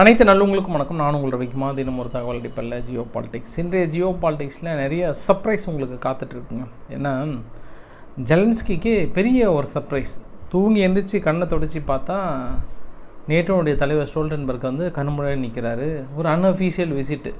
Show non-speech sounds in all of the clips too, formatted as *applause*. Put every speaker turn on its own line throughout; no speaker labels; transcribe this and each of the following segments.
அனைத்து நல்லவங்களுக்கும் வணக்கம். நான் உங்கள் ரவிக்குமா தினம் ஒரு தகவல் அடிப்படையில் ஜியோ பாலிடிக்ஸ். இன்றைய ஜியோ பாலிடிக்ஸில் நிறைய சர்ப்ரைஸ் உங்களுக்கு காத்துட்ருக்குங்க. ஏன்னா ஜெலன்ஸ்கிக்கு பெரிய ஒரு சர்ப்ரைஸ் தூங்கி எந்திரிச்சு கண்ணை தொடச்சி பார்த்தா நேட்டோனுடைய தலைவர் ஸ்டோல்டன்பர்க் வந்து கண்முறை நிற்கிறாரு. ஒரு அன்அஃபீஷியல் விசிட்டு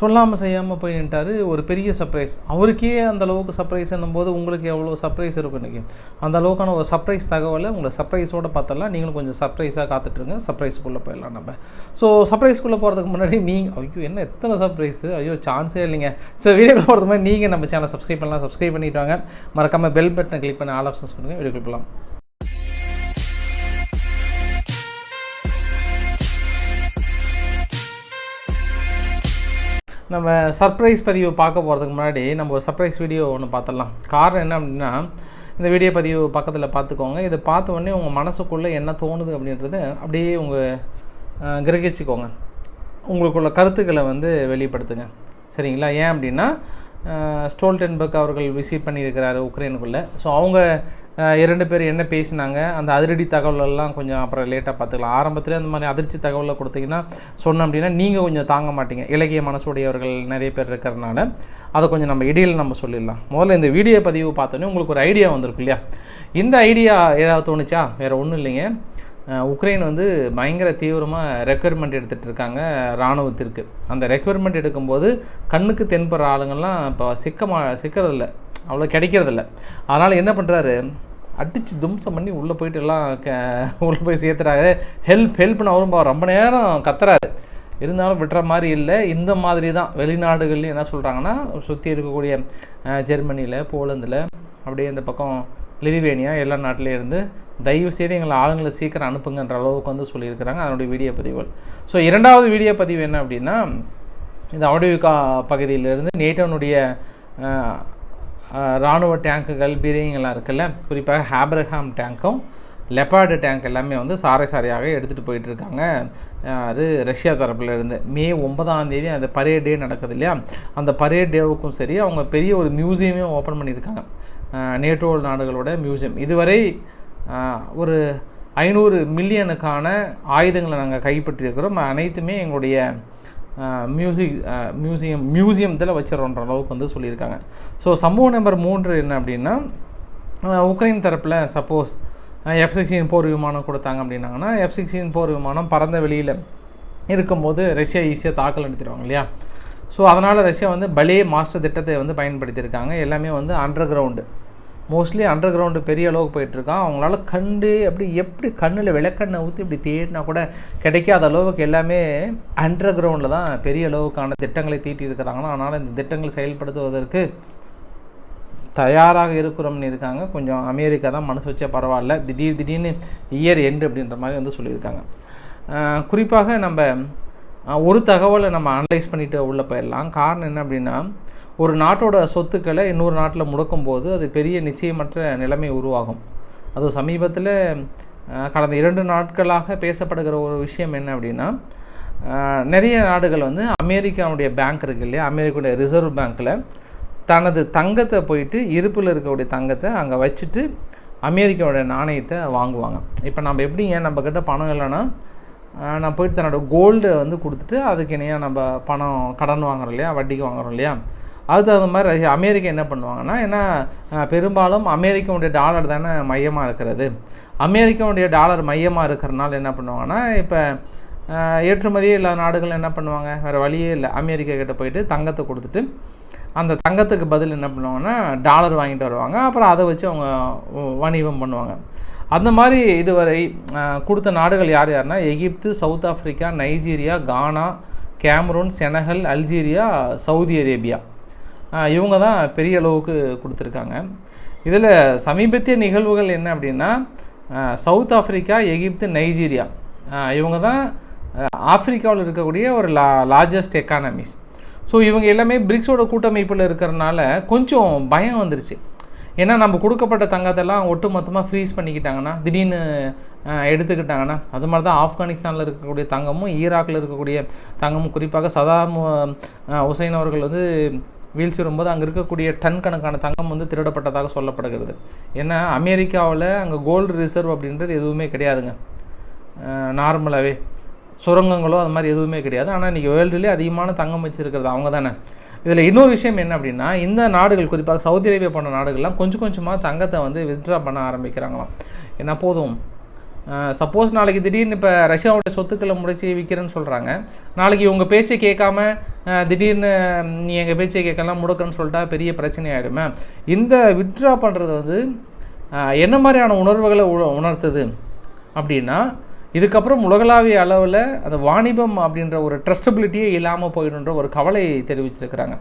சொல்லாமல் செய்யாமல் போய் நின்ட்டாரு ஒரு பெரிய சர்ப்ரைஸ் அவருக்கே அந்த அளவுக்கு சர்ப்ரைஸ் போது உங்களுக்கு எவ்வளோ சர்ப்ரைஸ் இருக்கும் இன்றைக்கி அந்த அளவுக்கான ஒரு சர்ப்ரைஸ் தகவலை உங்களை சர்ப்ரைஸோடு பார்த்தலாம் நீங்களும் கொஞ்சம் சர்ப்ரைஸாக காத்துட்ருங்க சர்ப்ரைஸுக்குள்ளே போயிடலாம் நம்ம. ஸோ சர்ப்ரைஸ்க்குள்ளே போகிறதுக்கு முன்னாடி நீங்கள் ஐயோ என்ன எத்தனை சர்ப்ரைஸு ஐயோ சான்ஸே இல்லைங்க. ஸோ வீடியோக்குள்ள போகிறது மாதிரி நீங்கள் நம்ம சேனல் சப்ஸ்கிரைப் பண்ணலாம். சப்ஸ்கிரைப் பண்ணிவிட்டு வாங்க. மறக்காமல் பெல் பட்டனை கிளிக் பண்ணி ஆல் ஆப்ஷன்ஸ் பண்ணுங்கள் வீடியோக்குள்ள போகலாம். நம்ம சர்ப்ரைஸ் பதிவு பார்க்க போகிறதுக்கு முன்னாடி நம்ம ஒரு சர்ப்ரைஸ் வீடியோ ஒன்று பார்த்துடலாம். காரணம் என்ன அப்படின்னா இந்த வீடியோ பதிவு பக்கத்தில் பார்த்துக்கோங்க. இதை பார்த்த உடனே உங்கள் மனசுக்குள்ளே என்ன தோணுது அப்படின்றது அப்படியே உங்கள் கிரகிச்சிக்கோங்க. உங்களுக்குள்ள கருத்துக்களை வந்து வெளிப்படுத்துங்க. சரிங்களா? ஏன் அப்படின்னா ஸ்டோல்டன்பர்க் அவர்கள் விசிட் பண்ணியிருக்கிறாரு உக்ரைனுக்குள்ளே. ஸோ அவங்க இரண்டு பேர் என்ன பேசினாங்க அந்த அதிரடி தகவலெல்லாம் கொஞ்சம் அப்புறம் லேட்டாக பார்த்துக்கலாம். ஆரம்பத்தில் அந்த மாதிரி அதிர்ச்சி தகவலை கொடுத்தீங்கன்னா சொன்னோம் அப்படின்னா நீங்கள் கொஞ்சம் தாங்க மாட்டீங்க. இலகிய மனசுடையவர்கள் நிறைய பேர் இருக்கிறனால அதை கொஞ்சம் நம்ம இடையில் நம்ம சொல்லிடலாம். முதல்ல இந்த வீடியோ பதிவு பார்த்தோன்னே உங்களுக்கு ஒரு ஐடியா வந்திருக்கு இல்லையா? இந்த ஐடியா ஏதாவது தோணுச்சா? வேறு ஒன்றும் இல்லைங்க. உக்ரைன் வந்து பயங்கர தீவிரமாக ரெக்யர்மெண்ட் எடுத்துகிட்டு இருக்காங்க இராணுவத்திற்கு. அந்த ரெக்யர்மெண்ட் எடுக்கும்போது கண்ணுக்கு தென்படுற ஆளுங்கள்லாம் இப்போ சிக்கமா சிக்கிறதில்ல. அவ்வளோ கிடைக்கிறதில்ல. அதனால் என்ன பண்ணுறாரு அடித்து தும்சம் பண்ணி உள்ளே போயிட்டு எல்லாம் க உள்ளே போய் சேர்த்துறாரு. ஹெல்ப் ஹெல்ப்னு அவரும் பா- ரொம்ப நேரம் கத்துறாரு. இருந்தாலும் விட்டுற மாதிரி இல்லை. இந்த மாதிரி தான் வெளிநாடுகள்லையும் என்ன சொல்கிறாங்கன்னா சுற்றி இருக்கக்கூடிய ஜெர்மனியில் போலந்தில் அப்படியே இந்த பக்கம் லிதுவேனியா எல்லா நாட்டிலையும் தயவுசெய்து தயவு செய்து எங்களை ஆளுங்களை சீக்கிரம் அனுப்புங்கன்ற அளவுக்கு வந்து சொல்லியிருக்கிறாங்க. அதனுடைய வீடியோ பதிவுகள். ஸோ இரண்டாவது வீடியோ பதிவு என்ன அப்படின்னா இந்த அவடிவிகா பகுதியிலிருந்து நேட்டோனுடைய இராணுவ டேங்குகள் பீரியங்கள்லாம் இருக்குல்ல குறிப்பாக ஹேப்ரஹாம் டேங்க்கும் லெப்பார்டு டேங்க் எல்லாமே வந்து சாரை சாரையாக எடுத்துகிட்டு போயிட்டுருக்காங்க. அது ரஷ்யா தரப்புலேருந்து. மே ஒன்பதாம் தேதி அந்த பரேட் டே நடக்குது இல்லையா? அந்த பரேட் டேவுக்கும் சரி அவங்க பெரிய ஒரு மியூசியமே ஓப்பன் பண்ணியிருக்காங்க. நேட்டோ நாடுகளோட மியூசியம் இதுவரை ஒரு ஐநூறு மில்லியனுக்கான ஆயுதங்களை நாங்கள் கைப்பற்றியிருக்கிறோம். அனைத்துமே எங்களுடைய மியூசிக் மியூசியம் மியூசியத்தில் வச்சிடறோன்ற அளவுக்கு வந்து சொல்லியிருக்காங்க. ஸோ சம்பவம் நம்பர் மூன்று என்ன அப்படின்னா உக்ரைன் தரப்பில் சப்போஸ் எஃப் சிக்ஸ்டீன் போர் விமானம் கொடுத்தாங்க அப்படின்னாங்கன்னா எஃப் சிக்ஸ்டீன் போர் விமானம் பறந்த வெளியில் இருக்கும்போது ரஷ்யா ஈஸியாக தாக்கல் நடத்திடுவாங்க இல்லையா? ஸோ அதனால் ரஷ்யா வந்து பலே மாஸ்டர் திட்டத்தை வந்து பயன்படுத்தியிருக்காங்க. எல்லாமே வந்து underground mostly underground பெரிய அளவுக்கு போயிட்டுருக்கான். அவங்களால கண்டு அப்படி எப்படி கண்ணில் விளக்கண்ணை ஊற்றி இப்படி தேடினா கூட கிடைக்காத அளவுக்கு எல்லாமே அண்டர் கிரவுண்டில் தான் பெரிய அளவுக்கான திட்டங்களை தீட்டி இருக்கிறாங்கன்னா அதனால் இந்த திட்டங்களை செயல்படுத்துவதற்கு தயாராக இருக்கிறோம்னு இருக்காங்க. கொஞ்சம் அமெரிக்கா தான் மனசு வச்சா பரவாயில்ல. திடீர் திடீர்னு இயர் எண்டு அப்படின்ற மாதிரி வந்து சொல்லியிருக்காங்க. குறிப்பாக நம்ம ஒரு தகவலை நம்ம அனலைஸ் பண்ணிட்டு உள்ளே போயிடலாம். காரணம் என்ன அப்படின்னா ஒரு நாட்டோட சொத்துக்களை இன்னொரு நாட்டில் முடக்கும்போது அது பெரிய நிச்சயமற்ற நிலைமை உருவாகும். அதுவும் சமீபத்தில் கடந்த இரண்டு நாட்களாக பேசப்படுகிற ஒரு விஷயம் என்ன அப்படின்னா நிறைய நாடுகள் வந்து அமெரிக்காவுடைய பேங்க் இருக்கு இல்லையா? அமெரிக்காவுடைய ரிசர்வ் பேங்க்கில் தனது தங்கத்தை போயிட்டு இருப்பில் இருக்கக்கூடிய தங்கத்தை அங்கே வச்சுட்டு அமெரிக்காவோட நாணயத்தை வாங்குவாங்க. இப்போ நம்ம எப்படிங்க நம்மக்கிட்ட பணம் இல்லைன்னா நான் போயிட்டு தன்னோட கோல்டை வந்து கொடுத்துட்டு அதுக்கு இணையாக நம்ம பணம் கடன் வாங்குறோம் இல்லையா? வட்டிக்கு வாங்குறோம் இல்லையா? அது தகுந்த மாதிரி அமெரிக்கா என்ன பண்ணுவாங்கன்னா ஏன்னா பெரும்பாலும் அமெரிக்காவுடைய டாலர் தானே மையமாக இருக்கிறது. அமெரிக்காவுடைய டாலர் மையமாக இருக்கிறனால என்ன பண்ணுவாங்கன்னா இப்போ ஏற்றுமதியே இல்லாத நாடுகள் என்ன பண்ணுவாங்க? வேறு வழியே இல்லை. அமெரிக்கா கிட்ட போயிட்டு தங்கத்தை கொடுத்துட்டு அந்த தங்கத்துக்கு பதில் என்ன பண்ணுவாங்கன்னா டாலர் வாங்கிட்டு வருவாங்க. அப்புறம் அதை வச்சு அவங்க வணிகம் பண்ணுவாங்க. அந்த மாதிரி இதுவரை கொடுத்த நாடுகள் யார் யாருன்னா Egypt South Africa Nigeria Ghana Cameroon Senegal Algeria Saudi Arabia. இவங்க தான் பெரிய அளவுக்கு கொடுத்துருக்காங்க. இதில் சமீபத்திய நிகழ்வுகள் என்ன அப்படின்னா சவுத் ஆஃப்ரிக்கா எகிப்து நைஜீரியா. இவங்க தான் ஆஃப்ரிக்காவில் இருக்கக்கூடிய ஒரு லா லார்ஜஸ்ட் எக்கானமிஸ் ஸோ இவங்க எல்லாமே பிரிக்ஸோட கூட்டமைப்பில் இருக்கிறனால கொஞ்சம் பயம் வந்துருச்சு. ஏன்னா நம்ம கொடுக்கப்பட்ட தங்கத்தெல்லாம் ஒட்டு மொத்தமாக ஃப்ரீஸ் பண்ணிக்கிட்டாங்கன்னா திடீர்னு எடுத்துக்கிட்டாங்கன்னா அது மாதிரி தான் ஆப்கானிஸ்தானில் இருக்கக்கூடிய தங்கமும் ஈராக்கில் இருக்கக்கூடிய தங்கமும் குறிப்பாக சதாம் ஹுசைன் அவர்கள் வந்து வீழ்ச்சி வரும்போது அங்கே இருக்கக்கூடிய டன் கணக்கான தங்கம் வந்து திருடப்பட்டதாக சொல்லப்படுகிறது. ஏன்னா அமெரிக்காவில் அங்கே கோல்டு ரிசர்வ் அப்படின்றது எதுவுமே கிடையாதுங்க. நார்மலாகவே சுரங்கங்களோ அது மாதிரி எதுவுமே கிடையாது. ஆனால் இன்றைக்கி வேர்ல்டுலேயே அதிகமான தங்கம் வச்சுருக்கிறது அவங்க தானே. இதில் இன்னொரு விஷயம் என்ன அப்படின்னா இந்த நாடுகள் குறிப்பாக சவுதி அரேபியா போன்ற நாடுகள்லாம் கொஞ்சம் கொஞ்சமாக தங்கத்தை வந்து வித்ட்ரா பண்ண ஆரம்பிக்கிறாங்களாம். என்ன போதும். சப்போஸ் நாளைக்கு திடீர்னு இப்போ ரஷ்யாவுடைய சொத்துக்களை முடிச்சு விற்கிறேன்னு சொல்கிறாங்க நாளைக்கு இவங்க பேச்சை கேட்காம திடீர்னு நீ எங்கள் பேச்சை கேட்கலாம் முடக்கன்னு சொல்லிட்டா பெரிய பிரச்சனை ஆகிடுமே இந்த வித்ட்ரா பண்ணுறது வந்து என்ன மாதிரியான உணர்வுகளை உ- உணர்த்துது அப்படின்னா இதுக்கப்புறம் உலகளாவிய அளவில் அந்த வாணிபம் அப்படின்ற ஒரு ட்ரஸ்டபிலிட்டியே இல்லாமல் போயிடுன்ற ஒரு கவலை தெரிவிச்சிருக்கிறாங்க.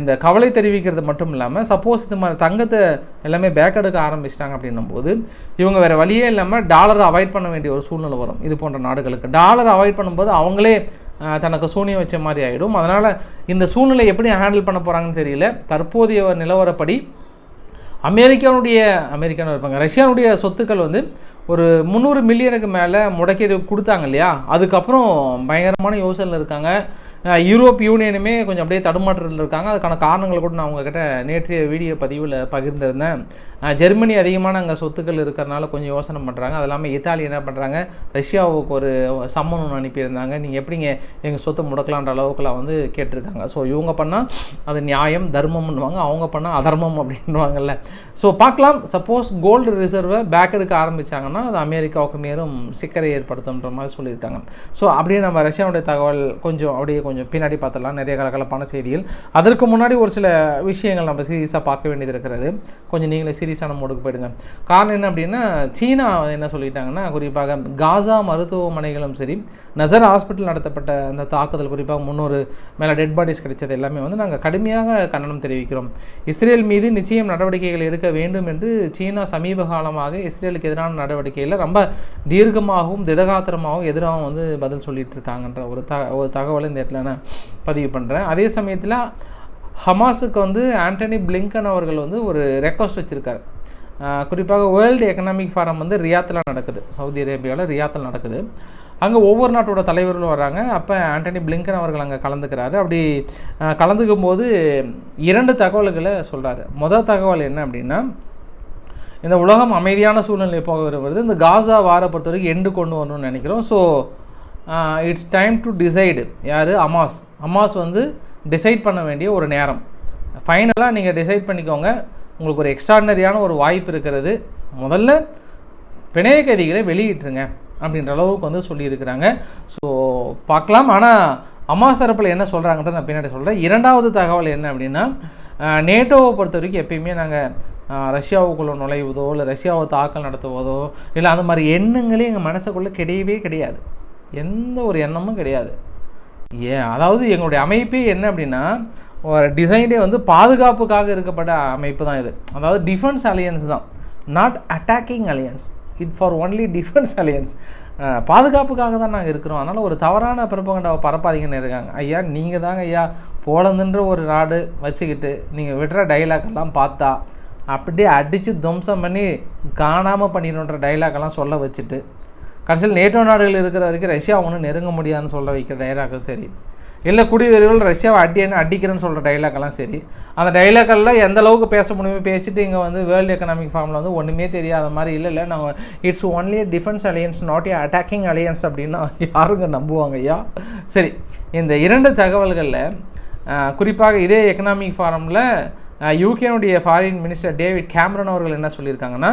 இந்த கவலை தெரிவிக்கிறது மட்டும் இல்லாமல் சப்போஸ் இது மாதிரி தங்கத்தை எல்லாமே பேக் எடுக்க ஆரம்பிச்சிட்டாங்க அப்படின்னும் போது இவங்க வேறு வழியே இல்லாமல் டாலரை அவாய்ட் பண்ண வேண்டிய ஒரு சூழ்நிலை வரும். இது போன்ற நாடுகளுக்கு. டாலரை அவாய்ட் பண்ணும்போது அவங்களே தனக்கு சூனியம் வச்ச மாதிரி ஆகிடும் அதனால் இந்த சூழ்நிலை எப்படி ஹேண்டில் பண்ண போகிறாங்கன்னு தெரியல. தற்போதைய நிலவரப்படி அமெரிக்காவுடைய அமெரிக்கான்னு இருப்பாங்க ரஷ்யானுடைய சொத்துக்கள் வந்து ஒரு முந்நூறு மில்லியனுக்கு மேலே முடக்கி கொடுத்தாங்க இல்லையா? அதுக்கப்புறம் பயங்கரமான யோசனையில் இருக்காங்க. யூரோப் யூனியனுமே கொஞ்சம் அப்படியே தடுமாற்றத்தில் இருக்காங்க. அதுக்கான காரணங்களை கூட நான் உங்ககிட்ட நேற்றைய வீடியோ பதிவில் பகிர்ந்திருந்தேன். ஜெர்மனி அதிகமான அங்கே சொத்துக்கள் இருக்கிறனால கொஞ்சம் யோசனை பண்ணுறாங்க அது இல்லாமல் இத்தாலி என்ன பண்ணுறாங்க ரஷ்யாவுக்கு ஒரு சம்மன் ஒன்று அனுப்பியிருந்தாங்க. நீங்கள் எப்படிங்க எங்கள் சொத்தை முடக்கலான்ற அளவுக்குலாம் வந்து கேட்டிருக்காங்க. ஸோ இவங்க பண்ணால் அது நியாயம் தர்மம்னுவாங்க அவங்க பண்ணால் அதர்மம் அப்படின்வாங்கல்ல ஸோ பார்க்கலாம். சப்போஸ் கோல்டு ரிசர்வை பேக் எடுக்க ஆரம்பிச்சாங்கன்னா அது அமெரிக்காவுக்கு மேலும் சிக்கரை ஏற்படுத்துன்ற மாதிரி சொல்லியிருக்காங்க. ஸோ அப்படியே நம்ம ரஷ்யாவுடைய தகவல் கொஞ்சம் அப்படியே கொஞ்சம் பின்னாடி பார்த்துடலாம். நிறைய கலகலப்பான செய்திகள். அதற்கு முன்னாடி ஒரு சில விஷயங்கள் நம்ம சீரியஸாக பார்க்க வேண்டியது இருக்கிறது. கொஞ்சம் நீங்களே சீரியஸான மோடுக்கு போயிடுங்க. காரணம் என்ன அப்படின்னா சீனா என்ன சொல்லிட்டாங்கன்னா குறிப்பாக காசா மருத்துவமனைகளும் சரி நசர் ஹாஸ்பிட்டல் நடத்தப்பட்ட அந்த தாக்குதல் குறிப்பாக முன்னூறு மேலே டெட் பாடிஸ் கிடைச்சது எல்லாமே வந்து நாங்கள் கடுமையாக கண்டனம் தெரிவிக்கிறோம். இஸ்ரேல் மீது நிச்சயம் நடவடிக்கைகள் எடுக்க வேண்டும் என்று சீனா சமீப காலமாக இஸ்ரேலுக்கு எதிரான நடவடிக்கையில் ரொம்ப தீர்க்கமாகவும் திடகாத்திரமாகவும் எதிராகவும் வந்து பதில் சொல்லிட்டு இருக்காங்கன்ற ஒரு த ஒரு தகவலை இந்த இடத்துல நான் பதிவு பண்ணுறேன் அதே சமயத்தில் ஹமாஸுக்கு வந்து ஆண்டனி பிளிங்கன் அவர்கள் வந்து ஒரு ரெக்வஸ்ட் வச்சுருக்காரு. குறிப்பாக வேர்ல்டு எக்கனாமிக் ஃபாரம் வந்து ரியாத்தில் நடக்குது. சவுதி அரேபியாவில் ரியாத்தில் நடக்குது. அங்கே ஒவ்வொரு நாட்டோட தலைவர்களும் வராங்க அப்போ ஆண்டனி பிளிங்கன் அவர்கள் அங்கே கலந்துக்கிறாரு. அப்படி கலந்துக்கும் போது இரண்டு தகவல்களை சொல்கிறாரு முதல் தகவல் என்ன அப்படின்னா இந்த உலகம் அமைதியான சூழ்நிலை போக வருது இந்த காசா வார பொறுத்த வரைக்கும் எண்டு கொண்டு வரணும்னு நினைக்கிறோம். So it's time to decide யார்? அமாஸ் அமாஸ் வந்து டிசைட் பண்ண வேண்டிய ஒரு நேரம். ஃபைனலாக நீங்கள் டிசைட் பண்ணிக்கோங்க. உங்களுக்கு ஒரு எக்ஸ்ட்ராடினரியான ஒரு வாய்ப்பு இருக்கிறது. முதல்ல பிணைய கைதிகளை வெளியிட்டுருங்க அப்படின்ற அளவுக்கு வந்து சொல்லியிருக்கிறாங்க. ஸோ பார்க்கலாம். ஆனால் அம்மா தரப்பில் என்ன சொல்கிறாங்கன்றத நான் பின்னாடி சொல்கிறேன் இரண்டாவது தகவல் என்ன அப்படின்னா நேட்டோவை பொறுத்த வரைக்கும் எப்பயுமே நாங்கள் ரஷ்யாவுக்குள்ளே நுழைவதோ இல்லை ரஷ்யாவை தாக்கல் நடத்துவதோ இல்லை அந்த மாதிரி எண்ணங்களே எங்கள் மனசுக்குள்ளே கிடையவே கிடையாது. எந்த ஒரு எண்ணமும் கிடையாது. ஏன்? அதாவது எங்களுடைய அமைப்பே என்ன அப்படின்னா ஒரு டிசைனே வந்து பாதுகாப்புக்காக இருக்கப்பட்ட அமைப்பு தான் இது. அதாவது டிஃபென்ஸ் அலையன்ஸ் தான். Not attacking alliance it for only defence alliance பாதுகாப்புக்காக தான் நாங்கள் இருக்கிறோம். அதனால் ஒரு தவறான பிறப்பகண்டாவை பரப்பாதீங்கன்னு இருக்காங்க. ஐயா நீங்கள் தாங்க ஐயா போலந்துன்ற ஒரு நாடு வச்சுக்கிட்டு நீங்கள் விடுற டைலாக் எல்லாம் பார்த்தா அப்படியே அடித்து துவம்சம் பண்ணி காணாமல் பண்ணிடணுன்ற டைலாக் எல்லாம் சொல்ல வச்சுட்டு கடைசியில் நேட்டோ நாடுகள் இருக்கிற வரைக்கும் ரஷ்யா ஒன்றும் நெருங்க முடியாதுன்னு சொல்ல வைக்கிற டைலாக்கும் சரி. இல்லை குடிவெறிகள் ரஷ்யாவை அடியன்னு அடிக்கிறேன்னு சொல்கிற டைலாக்கெல்லாம் சரி. அந்த டைலாக்கெல்லாம் எந்த அளவுக்கு பேச முடியுமோ பேசிட்டு இங்கே வந்து வேர்ல்டு எக்கனாமிக் ஃபார்மில் வந்து ஒன்றுமே தெரியாத மாதிரி இல்லை இல்லை நாங்கள் it's only defence alliance not a attacking alliance அப்படின்னா யாருங்க நம்புவாங்க ஐயா? சரி இந்த இரண்டு தகவல்களில் குறிப்பாக இதே எக்கனாமிக் ஃபாரமில் யூகேனுடைய ஃபாரின் மினிஸ்டர் டேவிட் கேமரன் அவர்கள் என்ன சொல்லியிருக்காங்கன்னா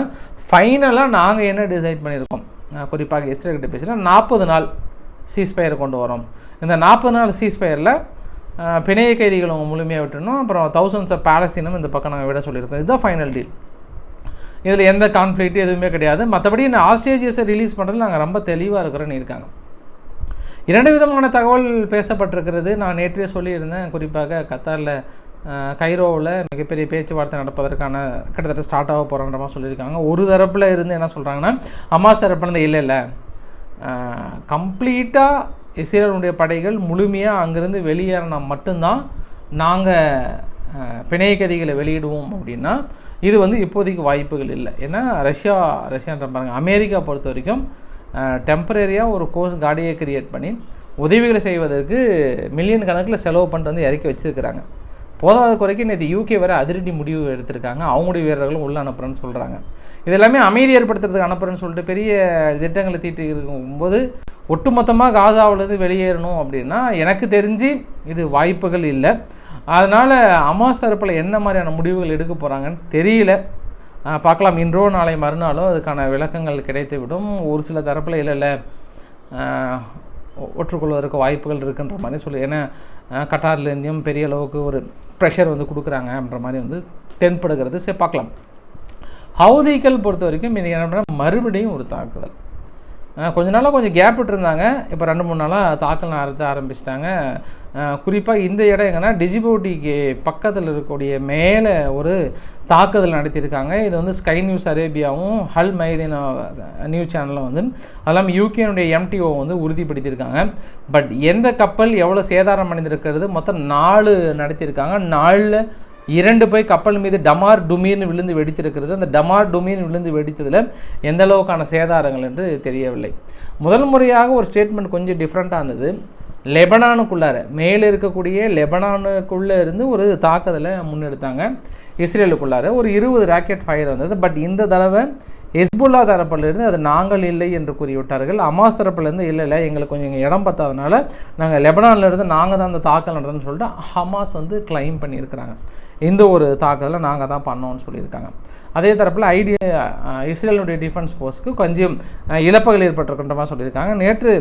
ஃபைனலாக நாங்கள் என்ன டிசைட் பண்ணியிருக்கோம்? குறிப்பாக இஸ்ரேல் கிட்ட பேசுகிறேன் நாற்பது நாள் சீஸ்பயர் கொண்டு வரோம். இந்த நாற்பது நாள் சீஸ்பயரில் பிணைய கைதிகள் அவங்க முழுமையாக விட்டுணும் அப்புறம் தௌசண்ட்ஸ் ஆஃப் பேலஸ்தீனும் இந்த பக்கம் நாங்கள் விட சொல்லியிருக்கோம். இதுதான் ஃபைனல் டீல் இதில் எந்த கான்ஃப்ளிக்ட் எதுவுமே கிடையாது. மற்றபடி இந்த ஆஸ்ட்ரேஜியஸை ரிலீஸ் பண்ணுறது நாங்கள் ரொம்ப தெளிவாக இருக்கிறோன்னு இருக்காங்க. இரண்டு விதமான தகவல் பேசப்பட்டிருக்கிறது. நான் நேற்றே சொல்லியிருந்தேன். குறிப்பாக கத்தாரில் கைரோவில் மிகப்பெரிய பேச்சுவார்த்தை நடப்பதற்கான கிட்டத்தட்ட ஸ்டார்ட் ஆக போகிறன்ற மாதிரி சொல்லியிருக்காங்க. ஒரு தரப்பில் இருந்து என்ன சொல்கிறாங்கன்னா அம்மாஸ் தரப்புலேருந்து இல்லை இல்லை. கம்ப்ளீட்டாக இஸ்ரேலுடைய படைகள் முழுமையாக அங்கேருந்து வெளியேறினா மட்டும்தான் நாங்கள் பிணையக்கதிகளை வெளியிடுவோம் அப்படின்னா இது வந்து இப்போதைக்கு வாய்ப்புகள் இல்லை. ஏன்னா ரஷ்யா ரஷ்யான்ற பாருங்க அமெரிக்கா பொறுத்த வரைக்கும் டெம்பரரியாக ஒரு கோர்ஸ் கார்டியை கிரியேட் பண்ணி உதவிகளை செய்வதற்கு மில்லியன் கணக்கில் செலவு பண்ணிட்டு வந்து இறக்கி வச்சுருக்கிறாங்க. போதாத குறைக்கு நேற்று யூகே வரை அதிரடி முடிவு எடுத்திருக்காங்க. அவங்களுடைய வீரர்களும் உள்ளே அனுப்புகிறேன்னு சொல்கிறாங்க இது எல்லாமே அமைதி ஏற்படுத்துறதுக்கு அனுப்புகிறேன்னு சொல்லிட்டு பெரிய திட்டங்களை தீட்டி இருக்கும்போது ஒட்டுமொத்தமாக காசாவிலேருந்து வெளியேறணும் அப்படின்னா எனக்கு தெரிஞ்சு இது வாய்ப்புகள் இல்லை. அதனால் அமாஸ் தரப்பில் என்ன மாதிரியான முடிவுகள் எடுக்க போகிறாங்கன்னு தெரியல. பார்க்கலாம். இன்றோ நாளை மறுநாளோ அதுக்கான விளக்கங்கள் கிடைத்து விடும் ஒரு சில தரப்பில் இல்லை இல்லை. ஒற்றுக்கொள்வதற்கு வாய்ப்புகள் இருக்குன்ற மாதிரி சொல்லி ஏன்னா கட்டார்லேருந்தையும் பெரிய அளவுக்கு ஒரு ப்ரெஷர் வந்து கொடுக்குறாங்க அப்படின்ற மாதிரி வந்து தென்படுகிறது. சரி பார்க்கலாம். ஹவுதிகள் பொறுத்த வரைக்கும் இன்னைக்கு என்ன பண்ணா மறுபடியும் ஒரு தாக்குதல். கொஞ்ச நாளாக கொஞ்சம் கேப் விட்டுருந்தாங்க. இப்போ ரெண்டு மூணு நாளாக தாக்கல் நடத்த ஆரம்பிச்சிட்டாங்க. குறிப்பாக இந்த இடம் எங்கன்னா டிஜிபோட்டிக்கு பக்கத்தில் இருக்கக்கூடிய மேலே ஒரு தாக்குதல் நடத்தியிருக்காங்க. இது வந்து ஸ்கை நியூஸ் அரேபியாவும் ஹல் மைதீன் நியூஸ் சேனலில் வந்து அதெல்லாம் யூகேனுடைய எம்டிஓ வந்து உறுதிப்படுத்தியிருக்காங்க. பட் எந்த கப்பல் எவ்வளோ சேதாரம் அடைந்திருக்கிறது? மொத்தம் நாலு நடத்தியிருக்காங்க. நாலில் இரண்டு போய் கப்பல் மீது டமார் டுமீர்னு விழுந்து வெடித்திருக்கிறது. அந்த டமார் டுமீர்னு விழுந்து வெடித்ததில் எந்த அளவுக்கான சேதாரங்கள் என்று தெரியவில்லை. முதல் முறையாக ஒரு ஸ்டேட்மெண்ட் கொஞ்சம் டிஃப்ரெண்ட்டாக இருந்தது. லெபனானுக்குள்ளார மேலே இருக்கக்கூடிய லெபனானுக்குள்ளே இருந்து ஒரு தாக்குதலை முன்னெடுத்தாங்க. இஸ்ரேலுக்குள்ளார ஒரு இருபது ராக்கெட் ஃபயர் வந்தது. பட் இந்த தடவை ஹெஸ்புல்லா தரப்பிலிருந்து அது நாங்கள் இல்லை என்று கூறிவிட்டார்கள். அமாஸ் தரப்புலேருந்து இல்லை இல்லை எங்களுக்கு கொஞ்சம் இங்கே இடம் பத்தாதனால நாங்கள் லெபனான்ல இருந்து நாங்கள் தான் அந்த தாக்கல் நடந்தோம்னு சொல்லிட்டு ஹமாஸ் வந்து கிளைம் பண்ணியிருக்கிறாங்க. இந்த ஒரு தாக்குதலை நாங்கள் தான் பண்ணோம்னு சொல்லியிருக்காங்க. அதே தரப்பில் ஐடி இஸ்ரேலுடைய டிஃபென்ஸ் ஃபோர்ஸ்க்கு கொஞ்சம் இழப்புகள் ஏற்பட்டிருக்கின்ற மாதிரி சொல்லியிருக்காங்க. நேற்று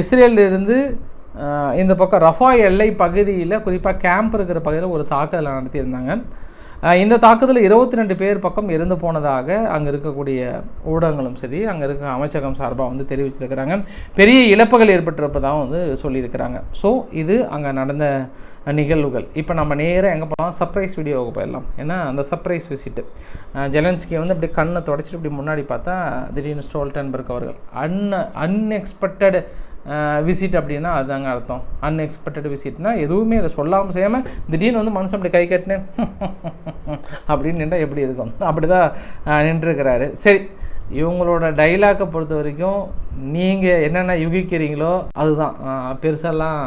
இஸ்ரேலிருந்து இந்த பக்கம் ரஃபா எல்லை பகுதியில் குறிப்பாக கேம்ப் இருக்கிற பகுதியில் ஒரு தாக்குதலை நடத்தியிருந்தாங்க. இந்த தாக்குதலில் இருபத்தி ரெண்டு பேர் பக்கம் இறந்து போனதாக அங்கே இருக்கக்கூடிய ஊடகங்களும் சரி அங்கே இருக்க அமைச்சகம் சார்பாக வந்து தெரிவிச்சிருக்கிறாங்க. பெரிய இழப்புகள் ஏற்பட்டிருப்பதாகவும் வந்து சொல்லியிருக்கிறாங்க. ஸோ இது அங்கே நடந்த நிகழ்வுகள். இப்போ நம்ம நேராக எங்கே போகலாம் சர்ப்ரைஸ் வீடியோவுக்கு போயிடலாம். ஏன்னா அந்த சர்ப்ரைஸ் விசிட்டு ஜெலன்ஸ்கி வந்து அப்படி கண்ணை தொடச்சிட்டு இப்படி முன்னாடி பார்த்தா திடீர்னு ஸ்டோல்டன்பர்க் அவர்கள் அன் அன்எக்ஸ்பெக்டட் விசிட் அப்படின்னா அதுதாங்க அர்த்தம். அன்எக்ஸ்பெக்டட் விசிட்னா எதுவுமே இல்லை சொல்லாமல் செய்யாமல் திடீர்னு வந்து மனுஷன் அப்படி கை கட்டினேன் *laughs* அப்படின்னு நின்றால் எப்படி இருக்கும்? அப்படி தான் நின்றுருக்கிறாரு. சரி இவங்களோட டைலாக்கை பொறுத்த வரைக்கும் நீங்கள் என்னென்ன யுகிக்கிறீங்களோ அதுதான் பெருசெல்லாம் பெருசாலாம்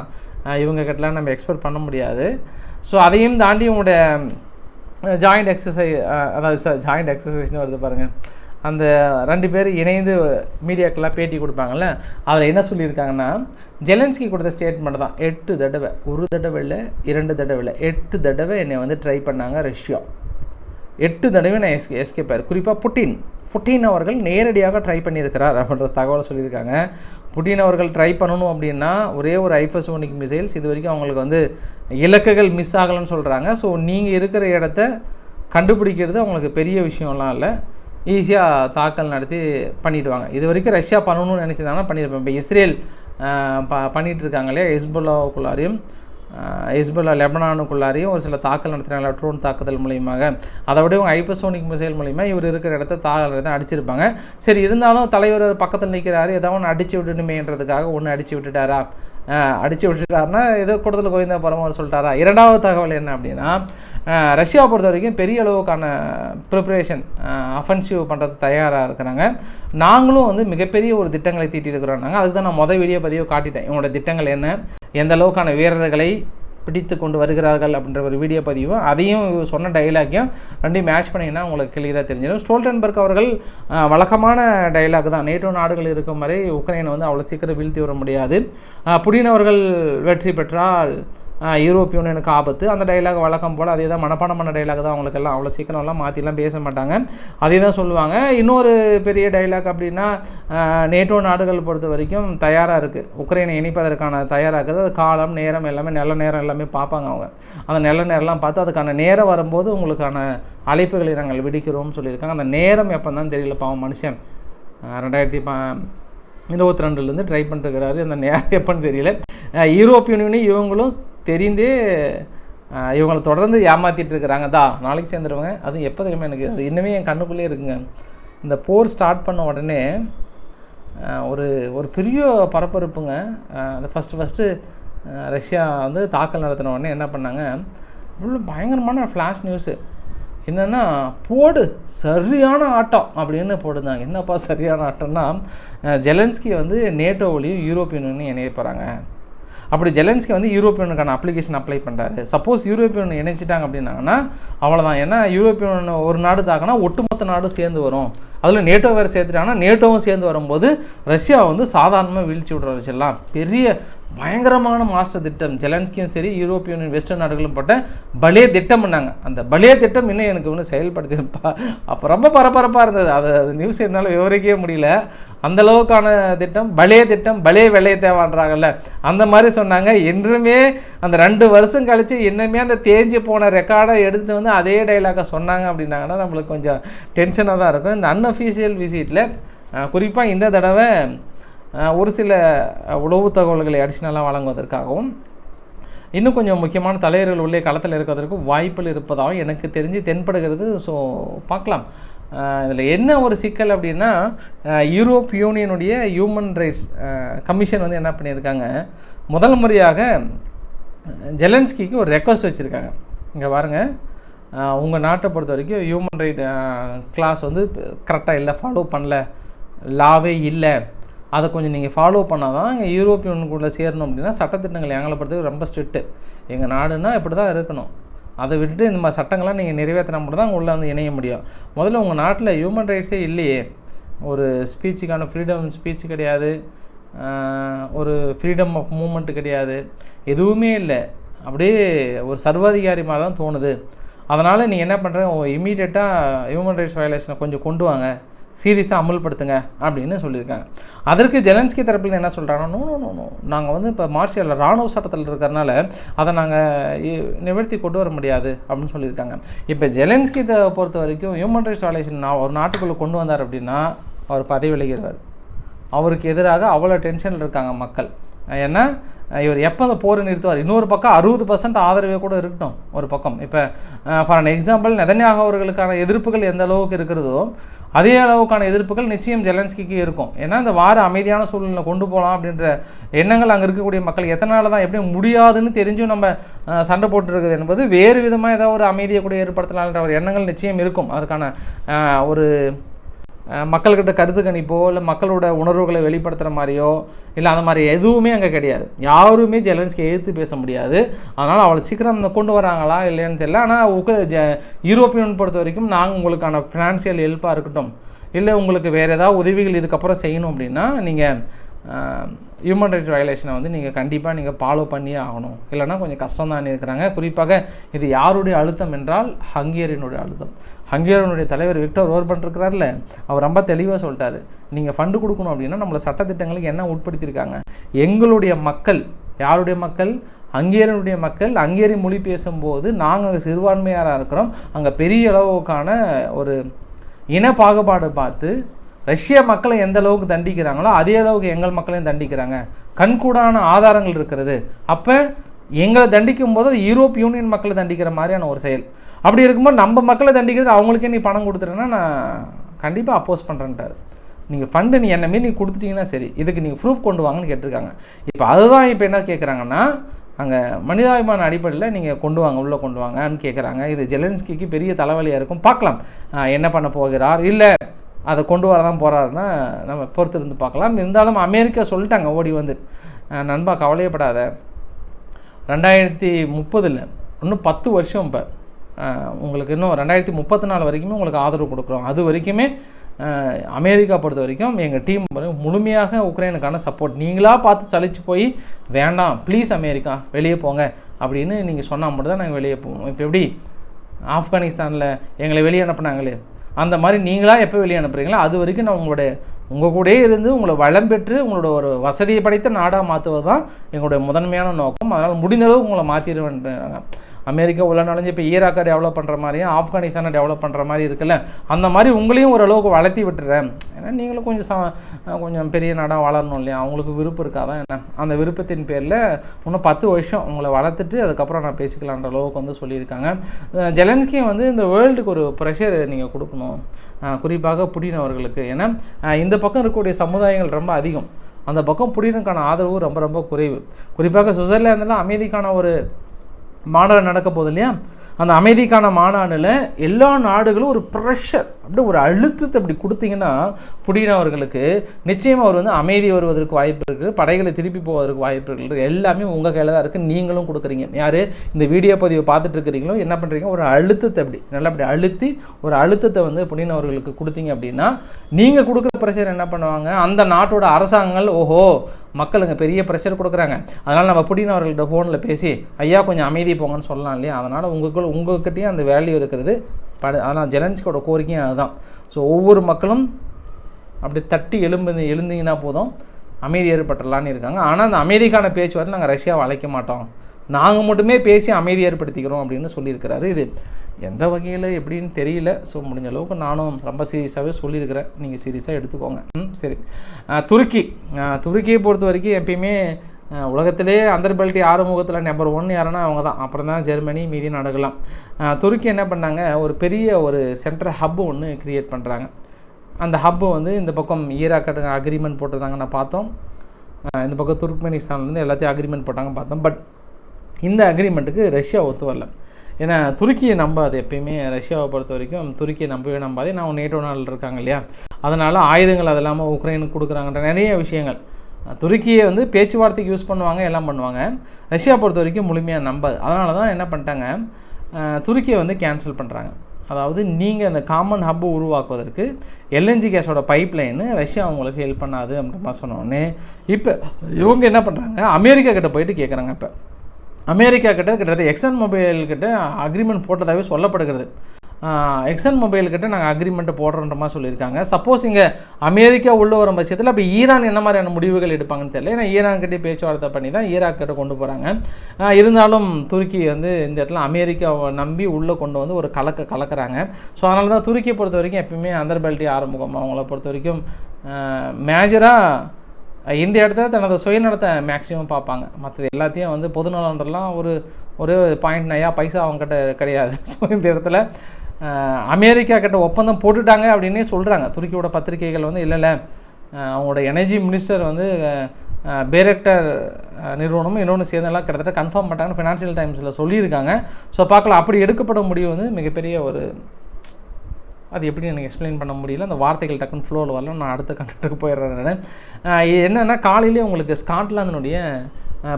இவங்க கிட்டலாம் நம்ம எக்ஸ்பெக்ட் பண்ண முடியாது. ஸோ அதையும் தாண்டி உங்களோட ஜாயிண்ட் எக்ஸசைஸ் அதாவது ஜாயிண்ட் எக்ஸசைஸ்னு வருது பாருங்கள் அந்த ரெண்டு பேர் இணைந்து மீடியாக்கெல்லாம் பேட்டி கொடுப்பாங்கல்ல அதில் என்ன சொல்லியிருக்காங்கன்னா ஜெலன்ஸ்கி கொடுத்த ஸ்டேட்மெண்ட் தான். எட்டு தடவை ஒரு தடவை இல்லை இரண்டு தடவை இல்லை எட்டு தடவை என்னை வந்து ட்ரை பண்ணாங்க ரஷ்யா. எட்டு தடவை நான் எஸ்கே எஸ்கேப் ஆயிரு. குறிப்பாக புட்டின். புட்டின் அவர்கள் நேரடியாக ட்ரை பண்ணியிருக்கிறார் அப்படின்ற தகவலை சொல்லியிருக்காங்க. புட்டின் அவர்கள் ட்ரை பண்ணணும் அப்படின்னா ஒரே ஒரு ஐபர்சோனிக் மிசைல்ஸ் இது வரைக்கும் அவங்களுக்கு வந்து இலக்குகள் மிஸ் ஆகலைன்னு சொல்கிறாங்க ஸோ நீங்கள் இருக்கிற இடத்த கண்டுபிடிக்கிறது அவங்களுக்கு பெரிய விஷயம்லாம் இல்லை. ஈஸியாக தாக்கல் நடத்தி பண்ணிவிடுவாங்க இது வரைக்கும் ரஷ்யா பண்ணணும்னு நினச்சிருந்தாங்கன்னா பண்ணியிருப்பேன். இப்போ இஸ்ரேல் ப பண்ணிகிட்டு இருக்காங்களே ஹெஸ்புல்லாவுக்குள்ளாரையும் ஹெஸ்புல்லா லெபனானுக்குள்ளாரையும் ஒரு சில தாக்கல் நடத்தினாங்க. ட்ரோன் தாக்குதல் மூலியமாக. அதை விட இவங்க ஹைப்பர்சோனிக் மிசைல் மூலிமா இவர் இருக்கிற இடத்த தாக்கல் தான் அடிச்சிருப்பாங்க. சரி இருந்தாலும் தலைவர் பக்கத்தில் நிற்கிறாரு ஏதாவது ஒன்று அடிச்சு விடணுமேன்றதுக்காக ஒன்று அடித்து விட்டுட்டாரா? அடித்து அடிச்சு விட்டுட்டாருன்னா ஏதோ கூட்டத்தில் கோவிந்தா பரமாவர் சொல்லிட்டாரா? இரண்டாவது தகவல் என்ன அப்படின்னா ரஷ்யாவை பொறுத்த வரைக்கும் பெரிய அளவுக்கான ப்ரிப்பரேஷன் அஃபென்சிவ் பண்ணுறது தயாராக இருக்கிறாங்க. நாங்களும் வந்து மிகப்பெரிய ஒரு திட்டங்களை தீட்டியிருக்கிறோம் அதுக்கு தான் நான் மொதல் வீடியோ பதிவு காட்டிட்டேன். இவங்களோட திட்டங்கள் என்ன? எந்த அளவுக்கான வீரர்களை பிடித்து கொண்டு வருகிறார்கள் அப்படின்ற ஒரு வீடியோ பதிவும் அதையும் சொன்ன டைலாக்கையும் ரெண்டையும் மேட்ச் பண்ணிங்கன்னா உங்களுக்கு கிளியராக தெரிஞ்சிடும். ஸ்டோல்டன்பர்க் அவர்கள் வழக்கமான டைலாக் தான். நேட்டோ நாடுகள் இருக்கும் வரை உக்ரைனை வந்து அவ்வளோ சீக்கிரம் வீழ்த்தி வர முடியாது. புடின் அவர்கள் வெற்றி பெற்றால் ஆஹ், யூரோப் யூனியனுக்கு ஆபத்து. அந்த டைலாக் வழக்கம் போல் அதே தான் மனப்பாடம் பண்ண டைலாக் தான் அவங்களுக்கு எல்லாம் அவ்வளோ சீக்கிரம்லாம் மாற்றிலாம் பேச மாட்டாங்க. அதே தான் சொல்லுவாங்க. இன்னொரு பெரிய டைலாக் அப்படின்னா நேட்டோ நாடுகள் பொறுத்த வரைக்கும் தயாராக இருக்குது உக்ரைனை இணைப்பதற்கான தயாராக இருக்குது. அது காலம் நேரம் எல்லாமே நல்ல நேரம் எல்லாமே பார்ப்பாங்க அவங்க. அந்த நல்ல நேரம்லாம் பார்த்து அதுக்கான நேரம் வரும்போது உங்களுக்கான அழைப்புகளை நாங்கள் விடுக்கிறோம்னு சொல்லியிருக்காங்க. அந்த நேரம் எப்போ தான் தெரியல பாவம் மனுஷன். ரெண்டாயிரத்தி பா இருபத்தி ரெண்டுலேருந்து ட்ரை பண்ணிருக்கிறாரு அந்த நேரம் எப்போன்னு தெரியல. யூரோப்பியன் யூரோப் யூனியனும் இவங்களும் தெரிந்தே இவங்களை தொடர்ந்து ஏமாற்றிட்டு இருக்கிறாங்க. தான் நாளைக்கு சேர்ந்துருவாங்க. அது எப்போ தெரியுமா எனக்கு? அது இன்னுமே என் கண்ணுக்குள்ளே இருக்குங்க. இந்த போர் ஸ்டார்ட் பண்ண உடனே ஒரு ஒரு பெரிய பரபரப்புங்க. அந்த ஃபஸ்ட்டு ஃபஸ்ட்டு ரஷ்யா வந்து தாக்கல் நடத்தின உடனே என்ன பண்ணாங்க? இவ்வளோ பயங்கரமான ஃப்ளாஷ் நியூஸு என்னென்னா போடு சரியான ஆட்டம் அப்படின்னு போடுந்தாங்க என்னப்பா சரியான ஆட்டம்னா ஜெலன்ஸ்கி வந்து நேட்டோவிலையும் யூரோப்பியன் யூனியனையும் இணைய போகிறாங்க அப்படி ஜெலன்ஸ்கி வந்து யூரோப்பியனுக்கான அப்ளிகேஷன் அப்ளை பண்ணுறாரு சப்போஸ் யூரோப்பியன் இணைச்சிட்டாங்க அப்படின்னாங்கன்னா அவ்வளோதான் ஏன்னா யூரோப்பியன் ஒரு நாடு தாக்கினா ஒட்டுமொத்த நாடும் சேர்ந்து வரும். அதில் நேட்டோ வேறு சேர்த்துட்டாங்கன்னா நேட்டோவும் சேர்ந்து வரும்போது ரஷ்யா வந்து சாதாரணமாக வீழ்ச்சி விட்ற வச்சிடலாம் பெரிய பயங்கரமான மாஸ்டர் திட்டம். ஜெலன்ஸ்கியும் சரி யூரோப்பிய யூனியன் வெஸ்டர்ன் நாடுகளும் போட்ட பலே திட்டம் பண்ணாங்க அந்த பலே திட்டம் இன்னும் எனக்கு ஒன்று செயல்படுத்தியிருப்பா அப்போ ரொம்ப பரபரப்பாக இருந்தது. அதை நியூஸ் என்னால் விவரிக்கவே முடியல. அந்த அளவுக்கான திட்டம் பலே திட்டம் பலே வெள்ளைய தேவான்றாங்கல்ல. அந்த மாதிரி சொன்னாங்க. என்றுமே அந்த ரெண்டு வருஷம் கழித்து இன்னுமே அந்த தேஞ்சு போன ரெக்கார்டை எடுத்துகிட்டு வந்து அதே டைலாக சொன்னாங்க அப்படின்னாங்கன்னா நம்மளுக்கு கொஞ்சம் டென்ஷனாக தான் இருக்கும். இந்த அன்அஃபீஷியல் விசிட்டில் குறிப்பாக இந்த தடவை ஒரு சில உளவு தகவல்களை அடிஷ்னலாக வழங்குவதற்காகவும் இன்னும் கொஞ்சம் முக்கியமான தலைவர்கள் உள்ளே களத்தில் இருக்கிறதற்கும் வாய்ப்புகள் இருப்பதாகவும் எனக்கு தெரிஞ்சு தென்படுகிறது. ஸோ பார்க்கலாம். இதில் என்ன ஒரு சிக்கல் அப்படின்னா யூரோப் யூனியனுடைய ஹியூமன் ரைட்ஸ் கமிஷன் வந்து என்ன பண்ணியிருக்காங்க? முதல் முறையாக ஜெலன்ஸ்கிக்கு ஒரு ரெக்வஸ்ட் வச்சுருக்காங்க. இங்கே பாருங்கள் உங்கள் நாட்டை பொறுத்த வரைக்கும் ஹியூமன் ரைட் கிளாஸ் வந்து கரெக்டாக இல்லை ஃபாலோ பண்ணல. லாவே இல்லை. அதை கொஞ்சம் நீங்கள் ஃபாலோ பண்ணால் தான் இங்கே யூரோப்பியனுக்குள்ளே சேரணும் அப்படின்னா சட்டத்திட்டங்கள் எங்களை பொறுத்தவரைக்கும் ரொம்ப ஸ்ட்ரிக்ட்டு எங்கள் நாடுனா இப்படி தான் இருக்கணும். அதை விட்டுட்டு இந்த மாதிரி சட்டங்கள்லாம் நீங்கள் நிறைவேற்றினா மட்டும் தான் உள்ளே வந்து இணைய முடியும். முதல்ல உங்கள் நாட்டில் ஹியூமன் ரைட்ஸே இல்லையே. ஒரு ஸ்பீச்சுக்கான ஃப்ரீடம் ஸ்பீச் கிடையாது. ஒரு ஃப்ரீடம் ஆஃப் மூமெண்ட்டு கிடையாது. எதுவுமே இல்லை. அப்படியே ஒரு சர்வாதிகாரி மாதிரி தான் தோணுது. அதனால் நீங்கள் என்ன பண்ணுறேன் இமீடியட்டாக ஹியூமன் ரைட்ஸ் வயலேஷனை கொஞ்சம் கொண்டு வாங்க. சீரியஸாக அமல்படுத்துங்க அப்படின்னு சொல்லியிருக்காங்க. அதற்கு ஜெலன்ஸ்கி தரப்பில் என்ன சொல்கிறாங்கன்னா நோ நோ நோ நாங்கள் வந்து இப்போ மார்ஷியலில் இராணுவ சட்டத்தில் இருக்கிறனால அதை நாங்கள் நிவர்த்தி கொண்டு வர முடியாது அப்படின்னு சொல்லியிருக்காங்க. இப்போ ஜெலன்ஸ்கி பொறுத்த வரைக்கும் ஹியூமன் ரைட்ஸ் வயலேஷன் நான் ஒரு நாட்டுக்குள்ளே கொண்டு வந்தார் அப்படின்னா அவர் பதவி விலகிறார். அவருக்கு எதிராக அவ்வளோ டென்ஷனில் இருக்காங்க மக்கள். ஏன்னா இவர் எப்போ அந்த போரை நிறுத்துவார்? இன்னொரு பக்கம் அறுபது பர்சன்ட் ஆதரவே கூட இருக்கட்டும் ஒரு பக்கம். இப்போ ஃபார் அன் எக்ஸாம்பிள் நெதன்யாக அவர்களுக்கான எதிர்ப்புகள் எந்த அளவுக்கு இருக்கிறதோ அதே அளவுக்கான எதிர்ப்புகள் நிச்சயம் ஜெலன்ஸ்கிக்கு இருக்கும். ஏன்னா இந்த வார அமைதியான சூழ்நிலை கொண்டு போகலாம் அப்படின்ற எண்ணங்கள் அங்கே இருக்கக்கூடிய மக்கள் எத்தனால தான் எப்படி முடியாதுன்னு தெரிஞ்சும் நம்ம சண்டை போட்டுருக்குது என்பது வேறு விதமாக ஏதாவது ஒரு அமைதியை கூட ஏற்படுத்தலான்ற ஒரு எண்ணங்கள் நிச்சயம் இருக்கும். அதற்கான ஒரு மக்கள்கிட்ட கருத்து கணிப்போ இல்லை மக்களோட உணர்வுகளை வெளிப்படுத்துகிற மாதிரியோ இல்லை அந்த மாதிரி எதுவுமே அங்கே கிடையாது. யாருமே ஜெலன்ஸ்கி எதிர்த்து பேச முடியாது. அதனால் அவளை சீக்கிரம் கொண்டு வராங்களா இல்லைன்னு தெரியல. ஆனால் உக்க ஜ யூரோப்பியன் பொறுத்த வரைக்கும் நாங்கள் உங்களுக்கான ஃபினான்ஷியல் ஹெல்ப்பாக இருக்கட்டும். இல்லை உங்களுக்கு வேறு ஏதாவது உதவிகள் இதுக்கப்புறம் செய்யணும் அப்படின்னா நீங்கள் ஹியூமன் ரைட்ஸ் வயலேஷனை வந்து நீங்கள் கண்டிப்பாக நீங்கள் ஃபாலோ பண்ணியே ஆகணும். இல்லைனா கொஞ்சம் கஷ்டம் தான் இருக்கிறாங்க. குறிப்பாக இது யாருடைய அழுத்தம் என்றால் ஹங்கேரியனுடைய அழுத்தம். ஹங்கேரியனுடைய தலைவர் விக்டர் ஓர்பன் இருக்கிறார்ல அவர் ரொம்ப தெளிவாக சொல்லிட்டாரு. நீங்கள் ஃபண்டு கொடுக்கணும் அப்படின்னா நம்மளை சட்டத்திட்டங்களுக்கு என்ன உட்படுத்தியிருக்காங்க? எங்களுடைய மக்கள் யாருடைய மக்கள்? ஹங்கேரியனுடைய மக்கள். ஹங்கேரி மொழி பேசும்போது நாங்கள் சிறுபான்மையாராக இருக்கிறோம். அங்கே பெரிய அளவுக்கான ஒரு இன பாகுபாடு பார்த்து ரஷ்ய மக்களை எந்த அளவுக்கு தண்டிக்கிறாங்களோ அதே அளவுக்கு எங்கள் மக்களையும் தண்டிக்கிறாங்க. கண்கூடான ஆதாரங்கள் இருக்கிறது. அப்போ எங்களை தண்டிக்கும் போது யூரோப் யூனியன் மக்களை தண்டிக்கிற மாதிரியான ஒரு செயல். அப்படி இருக்கும்போது நம்ம மக்களை தண்டிக்கிறது அவங்களுக்கே நீ பணம் கொடுத்துருன்னா நான் கண்டிப்பாக அப்போஸ் பண்ணுறேன்ட்டார் நீங்கள் ஃபண்டு நீ என்னமே நீ கொடுத்துட்டீங்கன்னா சரி. இதுக்கு நீங்கள் ப்ரூஃப் கொண்டு வாங்கன்னு கேட்டிருக்காங்க. இப்போ அதுதான் இப்போ என்ன கேட்குறாங்கன்னா அங்கே மனிதாபிமான அடிப்படையில் நீங்கள் கொண்டு வாங்க உள்ளே கொண்டு வாங்கன்னு கேட்குறாங்க இது ஜெலன்ஸ்கிக்கு பெரிய தலைவலியாக இருக்கும். பார்க்கலாம். என்ன பண்ண போகிறார்? இல்லை அதை கொண்டு வர தான் போகிறாருன்னா நம்ம பொறுத்திருந்து பார்க்கலாம். இருந்தாலும் அமெரிக்கா சொல்லிட்டாங்க ஓடி வந்து. நண்பா கவலையப்படாத. ரெண்டாயிரத்தி முப்பதில் இன்னும் பத்து வருஷம் இப்போ. உங்களுக்கு இன்னும் ரெண்டாயிரத்தி முப்பத்தி நாலு வரைக்குமே உங்களுக்கு ஆதரவு கொடுக்குறோம். அது வரைக்குமே அமெரிக்கா பொறுத்த வரைக்கும் எங்கள் டீம் முழுமையாக உக்ரைனுக்கான சப்போர்ட் நீங்களாக பார்த்து சளிச்சு போய் வேண்டாம் ப்ளீஸ் அமெரிக்கா வெளியே போங்க. அப்படின்னு நீங்கள் சொன்னால் மட்டும் தான் நாங்கள் வெளியே போவோம். இப்போ எப்படி? ஆப்கானிஸ்தானில் எங்களை வெளியே அனுப்புனாங்களே. அந்த மாதிரி நீங்களாக எப்போ வெளியே அனுப்புகிறீங்களோ அது வரைக்கும் நான் உங்களுடைய உங்கள் கூடயே இருந்து உங்களை வளம் பெற்று உங்களோட ஒரு வசதியை படைத்த நாடாக மாற்றுவது தான் எங்களுடைய முதன்மையான நோக்கம். அதனால் முடிந்தளவு உங்களை மாற்றிடுவேன்றாங்க அமெரிக்கா உள்ள நுழைஞ்சு இப்போ ஈராக்கை டெவலப் பண்ணுற மாதிரியும் ஆப்கானிஸ்தானை டெவலப் பண்ணுற மாதிரி இருக்குல்ல அந்த மாதிரி உங்களையும் ஓரளவுக்கு வளர்த்தி விட்டுறேன். ஏன்னா நீங்களும் கொஞ்சம் சா கொஞ்சம் பெரிய நாடாக வளரணும் இல்லையா? அவங்களுக்கு விருப்பம் இருக்காதான் என்ன? அந்த விருப்பத்தின் பேரில் இன்னும் பத்து வருஷம் உங்களை வளர்த்துட்டு அதுக்கப்புறம் நான் பேசிக்கலான்ற அளவுக்கு வந்து சொல்லியிருக்காங்க. ஜெலன்ஸ்கி வந்து இந்த வேர்ல்டுக்கு ஒரு ப்ரெஷர் நீங்கள் கொடுக்கணும். குறிப்பாக புடின் அவர்களுக்கு. ஏன்னா இந்த பக்கம் இருக்கக்கூடிய சமுதாயங்கள் ரொம்ப அதிகம். அந்த பக்கம் புடினுக்கான ஆதரவு ரொம்ப ரொம்ப குறைவு. குறிப்பாக சுவிட்சர்லாந்தில் அமெரிக்கான ஒரு மாநாடு நடக்க போகுது இல்லையா? அந்த அமைதிக்கான மாநாடில் எல்லா நாடுகளும் ஒரு ப்ரெஷர் அப்படியே ஒரு அழுத்தத்தை அப்படி கொடுத்தீங்கன்னா புடின் அவர்களுக்கு நிச்சயமாக அவர் வந்து அமைதி வருவதற்கு வாய்ப்பு இருக்குது படைகளை திருப்பி போவதற்கு வாய்ப்பு இருக்குது எல்லாமே உங்கள் கையில் தான் இருக்குது நீங்களும் கொடுக்குறீங்க. யார்? இந்த வீடியோ பதிவை பார்த்துட்டு இருக்கிறீங்களோ என்ன பண்ணுறீங்க ஒரு அழுத்தத்தை அப்படி நல்லா அப்படி அழுத்தி ஒரு அழுத்தத்தை வந்து புடின் அவர்களுக்கு கொடுத்தீங்க அப்படின்னா நீங்கள் கொடுக்குற ப்ரெஷர் என்ன பண்ணுவாங்க? அந்த நாட்டோட அரசாங்கங்கள் ஓஹோ மக்களுக்கு பெரிய ப்ரெஷர் கொடுக்குறாங்க. அதனால் நம்ம புடின் அவர்கள்ட்ட ஃபோனில் பேசி ஐயா கொஞ்சம் அமைதி போங்கன்னு சொல்லலாம் இல்லையா? அதனால் உங்களுக்குள்ள உங்கள்கிட்டயும் அந்த வேல்யூ இருக்கிறது படு அதனால் ஜெலன்ஸ்கோட கோரிக்கையும் அதுதான். ஸோ ஒவ்வொரு மக்களும் அப்படி தட்டி எழும்பு எழுந்தீங்கன்னா போதும். அமைதி ஏற்பட்டலான்னு இருக்காங்க. ஆனால் அந்த அமைதிக்கான பேச்சுவார்த்தை நாங்கள் ரஷ்யாவை அழைக்க மாட்டோம். நாங்கள் மட்டுமே பேசி அமைதி ஏற்படுத்திக்கிறோம் அப்படின்னு சொல்லியிருக்கிறாரு இது. எந்த வகையில் எப்படின்னு தெரியல. ஸோ முடிஞ்ச அளவுக்கு நானும் ரொம்ப சீரியஸாகவே சொல்லியிருக்கிறேன். நீங்கள் சீரியஸாக எடுத்துக்கோங்க. ம் சரி. துருக்கி. துருக்கியை பொறுத்த வரைக்கும் எப்பயுமே உலகத்திலே அந்தர்பல்ட்டி ஆறுமுகத்தில் நம்பர் ஒன் யாருன்னா அவங்க தான் அப்புறம் தான் ஜெர்மனி மீதி நாடுகள்லாம். துருக்கி என்ன பண்ணாங்க? ஒரு பெரிய ஒரு சென்ட்ரல் ஹப் ஒன்று க்ரியேட் பண்ணுறாங்க அந்த ஹப்பு வந்து இந்த பக்கம் ஈராக்கிட்ட அக்ரிமெண்ட் போட்டிருந்தாங்க நான் பார்த்தோம். இந்த பக்கம் துர்க்மெனிஸ்தான்லேருந்து எல்லாத்தையும் அக்ரிமெண்ட் போட்டாங்க பார்த்தோம். பட் இந்த அக்ரிமெண்ட்டுக்கு ரஷ்யா ஒத்து வரல ஏன்னா துருக்கியை நம்பாது எப்பயுமே. ரஷ்யாவை பொறுத்த வரைக்கும் துருக்கியை நம்பவே நம்பாது. நான் நேட்டோ நாள் இருக்காங்க இல்லையா? அதனால் ஆயுதங்கள் அது இல்லாமல் உக்ரைனுக்கு கொடுக்குறாங்கன்ற நிறைய விஷயங்கள். துருக்கியை வந்து பேச்சுவார்த்தைக்கு யூஸ் பண்ணுவாங்க எல்லாம் பண்ணுவாங்க. ரஷ்யா பொறுத்த வரைக்கும் முழுமையாக நம்பாது. அதனால தான் என்ன பண்ணிட்டாங்க? துருக்கியை வந்து கேன்சல் பண்ணுறாங்க அதாவது நீங்கள் அந்த காமன் ஹப்பை உருவாக்குவதற்கு எல்என்ஜி கேஸோட பைப் லைனு ரஷ்யா அவங்களுக்கு ஹெல்ப் பண்ணாது அப்படின்ற மாதிரி சொன்னோடனே இப்போ இவங்க என்ன பண்ணுறாங்க அமெரிக்கா கிட்ட போயிட்டு கேட்குறாங்க இப்போ. அமெரிக்கா கிட்ட கிட்டத்தட்ட எக்ஸன் மொபைல் கிட்ட அக்ரிமெண்ட் போட்டதாகவே சொல்லப்படுகிறது. எக்ஸன் மொபைல் கிட்ட நாங்கள் அக்ரிமெண்ட்டை போடுறோன்ற மாதிரி சொல்லியிருக்காங்க. சப்போஸ் இங்கே அமெரிக்கா உள்ள வரும் பட்சத்தில் அப்போ ஈரான் என்ன மாதிரியான முடிவுகள் எடுப்பாங்கன்னு தெரியல. ஏன்னா ஈரான் கிட்டே பேச்சுவார்த்தை பண்ணி தான் ஈராக் கிட்ட கொண்டு போகிறாங்க இருந்தாலும் துருக்கி வந்து இந்த இடத்துல அமெரிக்காவை நம்பி உள்ளே கொண்டு வந்து ஒரு கலக்க கலக்கிறாங்க. ஸோ அதனால தான் துருக்கியை பொறுத்த வரைக்கும் எப்பயுமே அந்தர்பல்ட்டி ஆரம்பிக்கும் அவங்கள பொறுத்த வரைக்கும் மேஜராக இந்த இடத்துல தனது சுயநலத்தை மேக்ஸிமம் பார்ப்பாங்க. மற்றது எல்லாத்தையும் வந்து பொதுநலன்றலாம் ஒரு ஒரு பாயிண்ட் நையா பைசா அவங்ககிட்ட கிடையாது. *laughs* ஸோ இந்த இடத்துல அமெரிக்கா கிட்ட ஒப்பந்தம் போட்டுட்டாங்க அப்படின்னே சொல்கிறாங்க துருக்கியோட பத்திரிகைகள் வந்து இல்லை இல்லை. அவங்களோட எனர்ஜி மினிஸ்டர் வந்து பேரக்டர் நிறுவனமும் இன்னொன்று சேர்ந்தெல்லாம் கிட்டத்தட்ட கன்ஃபார்ம் பண்ணிட்டாங்கன்னு ஃபினான்ஷியல் டைம்ஸில் சொல்லியிருக்காங்க. ஸோ பார்க்கலாம். அப்படி எடுக்கப்பட முடிவு வந்து மிகப்பெரிய ஒரு அது எப்படி எனக்கு எக்ஸ்பிளைன் பண்ண முடியல. அந்த வார்த்தைகள் டக்குன்னு ஃப்ளோவில் வரல. நான் அடுத்த கண்டெக்ட்டுக்கு போயிடுறேன் என்னென்னா காலையிலேயே காலையிலே உங்களுக்கு ஸ்காட்லாந்தினுடைய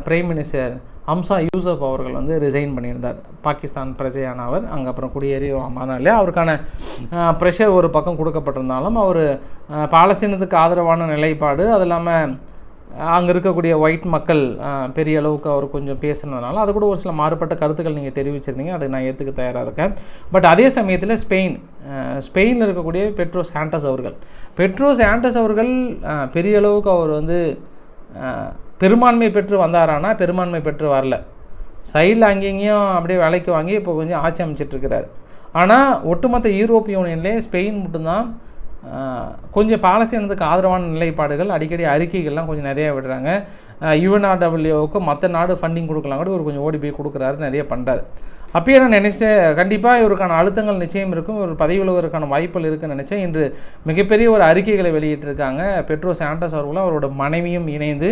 பிரைம் மினிஸ்டர் ஹம்சா யூசப் அவர்கள் வந்து ரிசைன் பண்ணியிருந்தார். பாகிஸ்தான் பிரஜையான அவர் அங்கே அப்புறம் குடியேறி ஆனாலே அவருக்கான ப்ரெஷர் ஒரு பக்கம் கொடுக்கப்பட்டிருந்தாலும் அவர் பாலஸ்தீனத்துக்கு ஆதரவான நிலைப்பாடு அது இல்லாமல் அங்கே இருக்கக்கூடிய ஒயிட் மக்கள் பெரிய அளவுக்கு அவர் கொஞ்சம் பேசுனதுனால அது கூட ஒரு சில மாறுபட்ட கருத்துக்கள் நீங்கள் தெரிவிச்சிருந்தீங்க. அதை நான் ஏற்றுக்க தயாராக இருக்கேன். பட் அதே சமயத்தில் ஸ்பெயின் ஸ்பெயினில் இருக்கக்கூடிய பெட்ரோ சாண்டஸ் அவர்கள். பெட்ரோ சாண்டஸ் அவர்கள் பெரிய அளவுக்கு அவர் வந்து பெரும்பான்மை பெற்று வந்தாரானா பெரும்பான்மை பெற்று வரல. சைடில் அங்கேயும் அப்படியே விலைக்கு வாங்கி இப்போ கொஞ்சம் ஆட்சி அமைச்சிட்ருக்கிறார் ஆனால் ஒட்டுமொத்த யூரோப் யூனியன்லேயே ஸ்பெயின் மட்டும்தான் கொஞ்சம் பாலஸ்தீனத்துக்கு ஆதரவான நிலைப்பாடுகள் அடிக்கடி அறிக்கைகள்லாம் கொஞ்சம் நிறையா விடுறாங்க. யுஎன்ஆர்டபிள்யூவுக்கு மற்ற நாடு ஃபண்டிங் கொடுக்கலாம் கூட இவர் கொஞ்சம் ஓடி போய் கொடுக்குறாரு நிறைய பண்ணுறாரு அப்பயே நான் நினச்சேன் கண்டிப்பாக இவருக்கான அழுத்தங்கள் நிச்சயம் இருக்கும் ஒரு பதவி விலகுவதற்கான வாய்ப்புகள் இருக்குன்னு நினச்சேன். இன்று மிகப்பெரிய ஒரு அறிக்கைகளை வெளியிட்டிருக்காங்க பெட்ரோ சாண்டஸ் அவர்களும் அவரோட மனைவியும் இணைந்து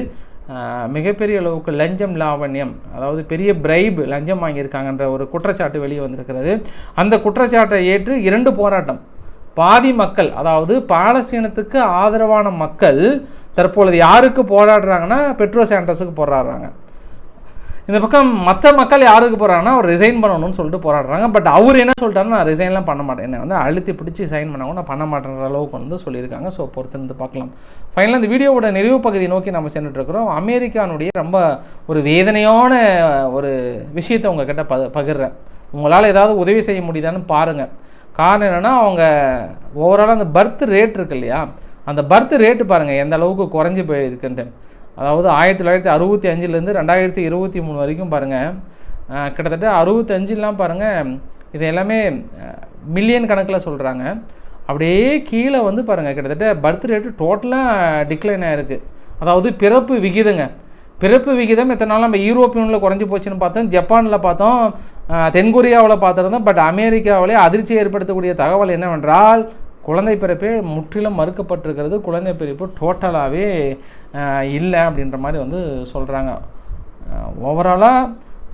மிகப்பெரிய அளவுக்கு லஞ்சம் லாவண்யம் அதாவது பெரிய பிரைப் லஞ்சம் வாங்கியிருக்காங்கன்ற ஒரு குற்றச்சாட்டு வெளியே வந்திருக்கிறது அந்த குற்றச்சாட்டை ஏற்று இரண்டு போராட்டம் பாதி மக்கள் அதாவது பாலஸ்தீனத்துக்கு ஆதரவான மக்கள் தற்பொழுது யாருக்கு போராடுறாங்கன்னா பெட்ரோ சாண்டர்ஸுக்கு போராடுறாங்க. இந்த பக்கம் மற்ற மக்கள் யாருக்கு போகிறாங்கன்னா அவர் ரிசைன் பண்ணணும்னு சொல்லிட்டு போராடுறாங்க. பட் அவர் என்ன சொல்லிட்டாருன்னா நான் ரிசைன்லாம் பண்ண மாட்டேன். என்னை வந்து அழுத்தி பிடிச்சி சைன் பண்ணவும் நான் பண்ண மாட்டேன்ற அளவுக்கு வந்து சொல்லியிருக்காங்க. ஸோ பொறுத்திருந்து பார்க்கலாம். ஃபைனலாக இந்த வீடியோவோட நிறைவு பகுதி நோக்கி நம்ம சென்றுட்டு இருக்கிறோம். அமெரிக்கானுடைய ரொம்ப ஒரு வேதனையான ஒரு விஷயத்தை உங்ககிட்ட ப பகிர்றேன். உங்களால் ஏதாவது உதவி செய்ய முடியுதான்னு பாருங்கள் காரணம் என்னென்னா அவங்க ஓவராலாக அந்த பர்த் ரேட் இருக்கு இல்லையா? அந்த பர்த் ரேட்டு பாருங்கள் எந்த அளவுக்கு குறைஞ்சி போயிருக்குன்ட்டு. அதாவது ஆயிரத்தி தொள்ளாயிரத்தி அறுபத்தி அஞ்சுலேருந்து ரெண்டாயிரத்தி இருபத்தி மூணு வரைக்கும் பாருங்கள் கிட்டத்தட்ட அறுபத்தஞ்சுலாம் பாருங்கள் இது எல்லாமே மில்லியன் கணக்கில் சொல்கிறாங்க அப்படியே கீழே வந்து பாருங்கள் கிட்டத்தட்ட பர்த் ரேட்டு டோட்டலாக டிக்ளைன் ஆகிருக்கு அதாவது பிறப்பு விகிதங்க. பிறப்பு விகிதம் எத்தனை நாள் நம்ம யூரோப்பியனில் குறைஞ்சி போச்சுன்னு பார்த்தோம் ஜப்பானில் பார்த்தோம் தென்கொரியாவில் பார்த்துருந்தோம் பட் அமெரிக்காவிலே அதிர்ச்சி ஏற்படுத்தக்கூடிய தகவல் என்னவென்றால் குழந்தை பிறப்பே முற்றிலும் மறுக்கப்பட்டிருக்கிறது. குழந்தை பிறப்பு டோட்டலாகவே இல்லை அப்படின்ற மாதிரி வந்து சொல்கிறாங்க ஓவராலாக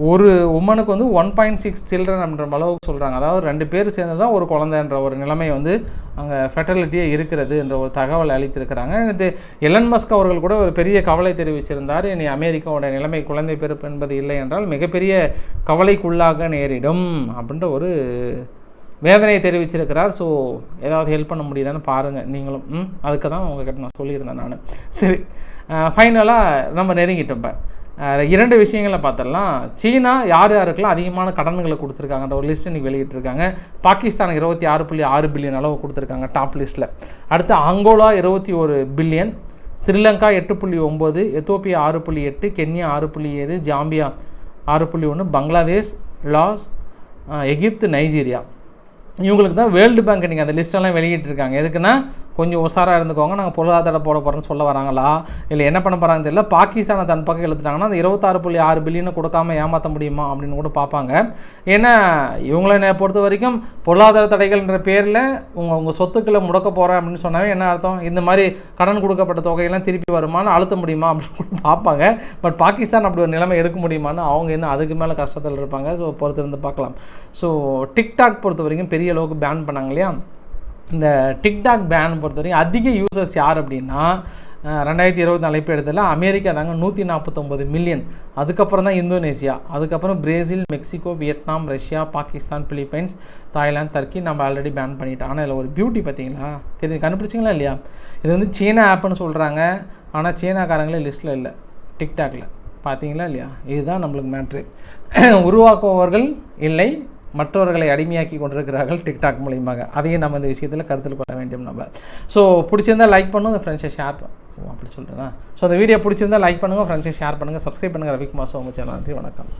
ஒரு உமனுக்கு வந்து ஒன் பாயிண்ட் சிக்ஸ் சில்ட்ரன் அப்படின்ற அளவுக்கு சொல்கிறாங்க அதாவது ரெண்டு பேர் சேர்ந்து தான் ஒரு குழந்தைன்ற ஒரு நிலைமை வந்து அங்கே ஃபெட்டர்லிட்டியே இருக்கிறது என்ற ஒரு தகவல் அளித்திருக்கிறாங்க. இது எலன் மஸ்க் அவர்கள் கூட ஒரு பெரிய கவலை தெரிவிச்சிருந்தார். இனி அமெரிக்காவோட நிலைமை குழந்தை பிறப்பு என்பது இல்லை என்றால் மிகப்பெரிய கவலைக்குள்ளாக நேரிடும் அப்படின்ற ஒரு வேதனையை தெரிவிச்சிருக்கிறார். ஸோ ஏதாவது ஹெல்ப் பண்ண முடியுதான்னு பாருங்கள் நீங்களும். ம் அதுக்கு தான் உங்ககிட்ட நான் சொல்லியிருந்தேன் நான். சரி. ஃபைனலாக நம்ம நெருங்கிட்டோம் இப்போ. இரண்டு விஷயங்களை பார்த்துடலாம். சீனா யார் யாருக்கெல்லாம் அதிகமான கடன்களை கொடுத்துருக்காங்கன்ற ஒரு லிஸ்ட் இன்றைக்கி வெளியிட்டிருக்காங்க. பாகிஸ்தானுக்கு இருபத்தி ஆறு புள்ளி ஆறு பில்லியன் அளவு கொடுத்துருக்காங்க டாப் லிஸ்ட்டில் அடுத்து அங்கோலா இருபத்தி ஒரு பில்லியன் ஸ்ரீலங்கா எட்டு புள்ளி ஒம்பது எத்தோப்பியா ஆறு புள்ளி எட்டு கென்யா ஆறு புள்ளி ஏழு ஜாம்பியா ஆறு புள்ளி ஒன்று பங்களாதேஷ் லாஸ் எகிப்து நைஜீரியா. இவங்களுக்கு தான் வேர்ல்டு பேங்க் நீங்கள் அந்த லிஸ்ட்டெல்லாம் வெளியிட்டிருக்காங்க. எதுக்குன்னா கொஞ்சம் உஷாராக இருந்துக்கோங்க. நாங்கள் பொருளாதார போட போகிறோம்னு சொல்ல வராங்களா? இல்லை என்ன பண்ண போகிறாங்கன்னு தெரியல. பாகிஸ்தானை தன் பக்கம் எழுத்துட்டாங்கன்னா அந்த இருபத்தாறு புள்ளி ஆறு பில்லியனை கொடுக்காம ஏமாற்ற முடியுமா அப்படின்னு கூட பார்ப்பாங்க. ஏன்னா இவங்களை என்னை பொறுத்த வரைக்கும் பொருளாதார தடைகள்ன்ற பேரில் உங்கள் உங்கள் சொத்துக்களை முடக்க போகிறேன் அப்படின்னு சொன்னாவே என்ன அர்த்தம்? இந்த மாதிரி கடன் கொடுக்கப்பட்ட தொகையெல்லாம் திருப்பி வருமானு அழுத்த முடியுமா அப்படின்னு கூட பார்ப்பாங்க. பட் பாகிஸ்தான் அப்படி ஒரு நிலைமை எடுக்க முடியுமான்னு அவங்க இன்னும் அதுக்கு மேலே கஷ்டத்தில் இருப்பாங்க. ஸோ பொறுத்திருந்து பார்க்கலாம். ஸோ டிக்டாக் பொறுத்த வரைக்கும் பெரிய அளவுக்கு பேன் பண்ணாங்க இல்லையா? இந்த டிக்டாக் பேன் பொறுத்த வரைக்கும் அதிக யூசர்ஸ் யார் அப்படின்னா ரெண்டாயிரத்தி இருபத்தி நாலு எடுத்ததில் அமெரிக்கா தாங்க நூற்றி நாற்பத்தொம்பது மில்லியன் அதுக்கப்புறம் தான் இந்தோனேஷியா அதுக்கப்புறம் Brazil Mexico Vietnam Russia Pakistan Philippines Thailand Turkey நம்ம ஆல்ரெடி பேன் பண்ணிட்டோம். ஆனால் இதில் ஒரு பியூட்டி பார்த்தீங்களா? தெரிஞ்சு கண்டுபிடிச்சிங்களா இல்லையா? இது வந்து சீனா ஆப்னு சொல்கிறாங்க ஆனால் சீனாக்காரங்களே லிஸ்ட்டில் இல்லை. டிக்டாக்ல பார்த்தீங்களா இல்லையா? இதுதான் நம்மளுக்கு மேட்ரு உருவாக்குபவர்கள் இல்லை மற்றவர்களை அடிமையாக்கி கொண்டிருக்கிறார்கள் டிக்டாக் மூலியமாக. அதையும் நம்ம இந்த விஷயத்தில் கருத்தில் கொள்ள வேண்டும் நம்ம. ஸோ பிடிச்சிருந்தா லைக் பண்ணுங்க ஃப்ரெண்ட்ஸை ஷேர் ஓ அப்படி சொல்கிறேன் ஸோ அந்த வீடியோ பிடிச்சிருந்தா லைக் பண்ணுங்கள் ஃப்ரெண்ட்ஸை ஷேர் பண்ணுங்கள் சப்ஸ்கிரைப் பண்ணுங்கள் ரவிக்குமார் சோம சேனல். நன்றி வணக்கம்.